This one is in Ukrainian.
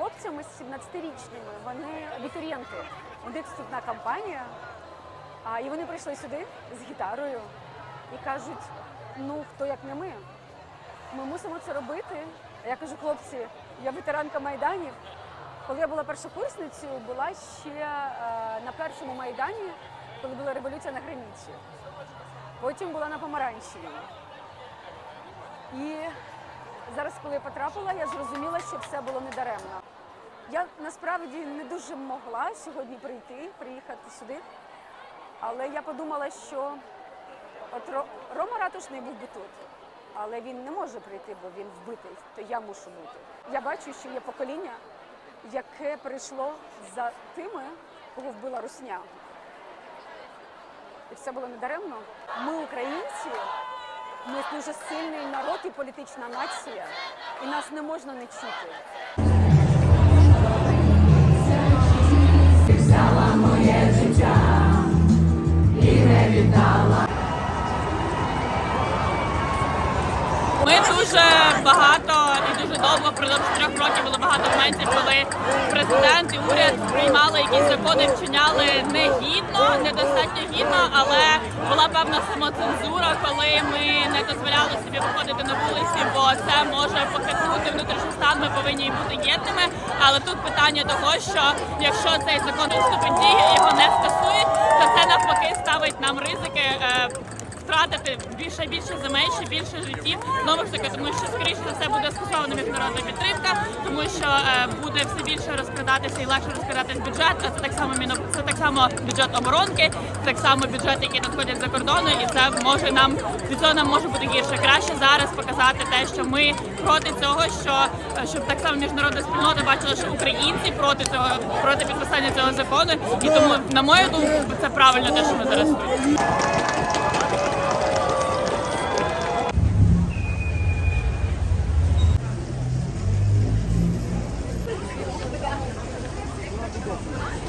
хлопцями з 17-річними. Вони абітурієнти. У них вступна кампанія. А, і вони прийшли сюди з гітарою і кажуть: ну хто як не ми? Ми мусимо це робити. Я кажу, хлопці, я ветеранка майданів. Коли я була першокурсницею, була ще е, на першому майдані, коли була революція на границі. Потім була на Помаранчеві. І зараз, коли я потрапила, я зрозуміла, що все було недаремно. Я насправді не дуже могла сьогодні прийти, приїхати сюди. Але я подумала, що от Рома Ратушний був би тут, але він не може прийти, бо він вбитий, то я мушу бути. Я бачу, що є покоління, яке прийшло за тими, кого вбила Русня. І все було недаремно. Ми, українці, ми дуже сильний народ і політична нація, і нас не можна не чути. Ми дуже багато і дуже довго впродовж трьох років було багато моментів, коли президент і уряд приймали якісь закони, вчиняли негідно, недостатньо гідно, але була певна самоцензура, коли ми не дозволяли собі виходити на вулиці, бо це може похитнути внутрішній стан. Ми повинні бути єдними. Але тут питання того, що якщо цей закон вступить в дію, його не скасують, то це навпаки ставить нам ризики. Втратити більше більше земель, ще більше життів. Знову ж таки, тому що скоріше за все буде скасована міжнародна підтримка, тому що е, буде все більше розкрадатися і легше розкрадатись бюджет. А це так само міно це так само бюджет оборонки, так само бюджет, які надходять за кордону, і це може нам від цього нам може бути гірше. Краще зараз показати те, що ми проти цього, що е, щоб так само міжнародна спільнота бачила, що українці проти цього проти підписання цього закону. І тому, на мою думку, це правильно те, що ми зараз робимо. Let's go.